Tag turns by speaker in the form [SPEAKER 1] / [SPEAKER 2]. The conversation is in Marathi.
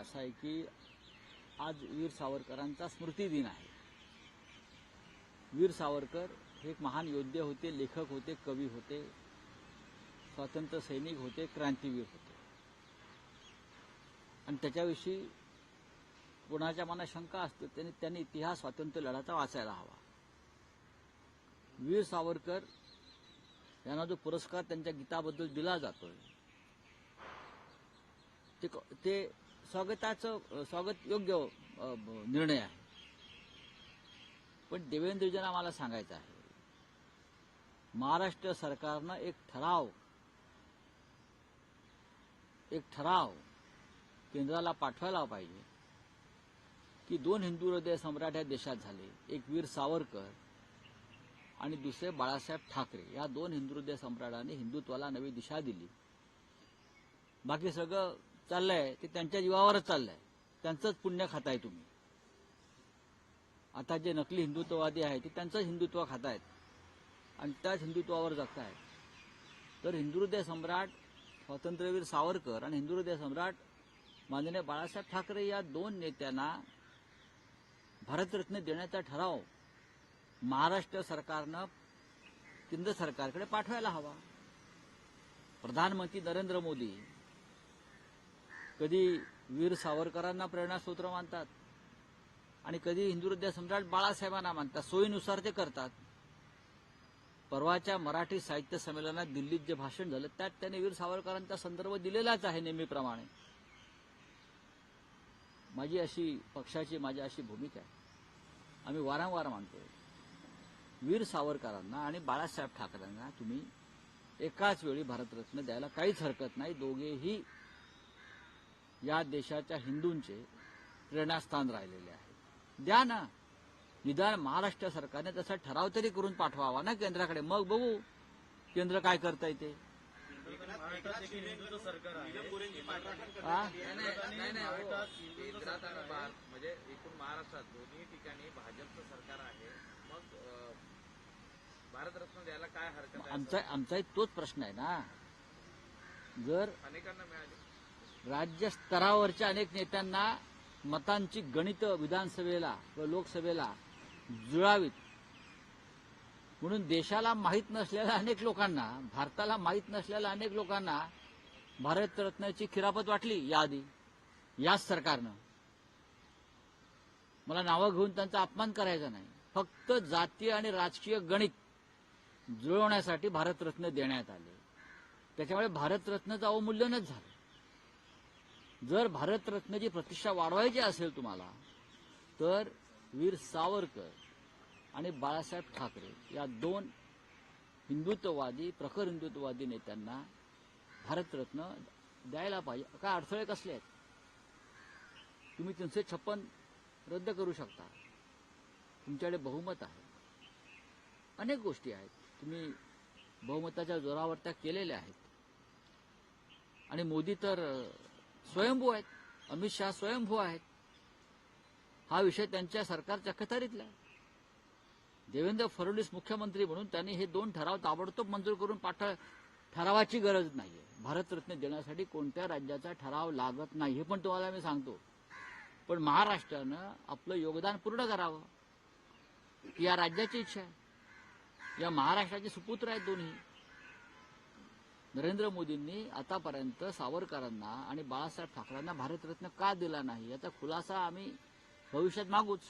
[SPEAKER 1] असा आहे की आज वीर सावरकरांचा स्मृती दिन आहे. वीर सावरकर हे एक महान योद्धे होते लेखक होते कवी होते स्वातंत्र्य सैनिक होते क्रांतीवीर होते. आणि त्याच्याविषयी कोणाच्या मनात शंका असते त्यांनी त्यांनी इतिहास स्वातंत्र्य लढाचा वाचायला हवा. वीर सावरकर यांना जो पुरस्कार त्यांच्या गीताबद्दल दिला जातोय ते ते स्वागताचं स्वागत योग्य निर्णय आहे. पण देवेंद्रजींना मला सांगायचं आहे. महाराष्ट्र सरकारनं एक ठराव एक ठराव केंद्राला पाठवायला पाहिजे की दोन हिंदू हृदय सम्राट या देशात झाले एक वीर सावरकर आणि दुसरे बाळासाहेब ठाकरे. या दोन हिंदू हृदय सम्राटांनी हिंदुत्वाला नवी दिशा दिली. बाकी सगळं चाललंय ते त्यांच्या जीवावरच चाललंय. त्यांचंच पुण्य खाताय तुम्ही. आता जे नकली हिंदुत्ववादी आहेत ते त्यांचंच हिंदुत्व खातायत. आणि त्याच हिंदुत्वावर जगतायत. तर हिंदू हृदय सम्राट स्वातंत्र्यवीर सावरकर आणि हिंदू हृदय सम्राट माननीय बाळासाहेब ठाकरे या दोन नेत्यांना भारतरत्न देण्याचा ठराव महाराष्ट्र सरकारनं केंद्र सरकारकडे पाठवायला हवा. प्रधानमंत्री नरेंद्र मोदी कधी वीर सावरकरांना प्रेरणासूत्र मानतात आणि कधी हिंदू हृदय सम्राट बाळासाहेबांना मानतात. सोयीनुसार ते करतात. परवाच्या मराठी साहित्य संमेलनात दिल्लीत जे भाषण झालं त्यात त्यांनी वीर सावरकरांचा संदर्भ दिलेलाच आहे नेहमीप्रमाणे. माझी अशी पक्षाची माझी अशी भूमिका आहे. आम्ही वारंवार मानतो वीर सावरकरांना आणि बाळासाहेब ठाकरेंना तुम्ही एकाच वेळी भारतरत्न द्यायला काहीच हरकत नाही. दोघेही या देशाच्या हिंदूंचे प्रेरणास्थान राहिलेले आहे. द्या ना. निदान महाराष्ट्र सरकारने तसा ठराव तरी करून पाठवावा ना केंद्राकडे. मग बघू केंद्र काय करता ते.
[SPEAKER 2] म्हणजे एकूण महाराष्ट्रात दोन्ही ठिकाणी भाजपचं सरकार आहे मग भारतरत्न द्यायला काय हरकत आहे
[SPEAKER 1] आमचा आमचाही तोच प्रश्न आहे ना. जर
[SPEAKER 2] अनेकांना मिळाली
[SPEAKER 1] राज्य स्तरावरच्या अनेक नेत्यांना मतांची गणित विधानसभेला व लोकसभेला जुळावीत. म्हणून देशाला माहीत नसलेल्या अनेक लोकांना भारताला माहीत नसलेल्या अनेक लोकांना भारतरत्नाची खिरापत वाटली याआधी याच सरकारनं. मला नावं घेऊन त्यांचा अपमान करायचा नाही. फक्त जातीय आणि राजकीय गणित जुळवण्यासाठी भारतरत्न देण्यात आले. त्याच्यामुळे भारतरत्नाचं अवमूल्यनच झालं. जर भारतरत्नाची प्रतिष्ठा वाढवायची असेल तुम्हाला तर वीर सावरकर आणि बाळासाहेब ठाकरे या दोन हिंदुत्ववादी प्रखर हिंदुत्ववादी नेत्यांना भारतरत्न द्यायला पाहिजे. काय अडथळे कसले आहेत? तुम्ही तीनशे छप्पन रद्द करू शकता. तुमच्याकडे बहुमत आहे. अनेक गोष्टी आहेत. तुम्ही बहुमताच्या जोरावर त्या केलेल्या आहेत. आणि मोदी तर स्वयंभू आहेत. अमित शहा स्वयंभू आहेत. हा विषय त्यांच्या सरकारच्या कथारीतला आहे. देवेंद्र फडणवीस मुख्यमंत्री म्हणून त्यांनी हे दोन ठराव ताबडतोब मंजूर करून पाठव ठरावाची गरज नाहीये. भारतरत्न देण्यासाठी कोणत्या राज्याचा ठराव लागत नाही हे पण तुम्हाला मी सांगतो. पण महाराष्ट्रानं आपलं योगदान पूर्ण करावं. या राज्याची इच्छा आहे. या महाराष्ट्राचे सुपुत्र आहेत दोन्ही. नरेंद्र मोदींनी आतापर्यंत सावरकरांना आणि बाळासाहेब ठाकरेंना भारतरत्न का दिला नाही? याचा खुलासा आम्ही भविष्यात मागूच.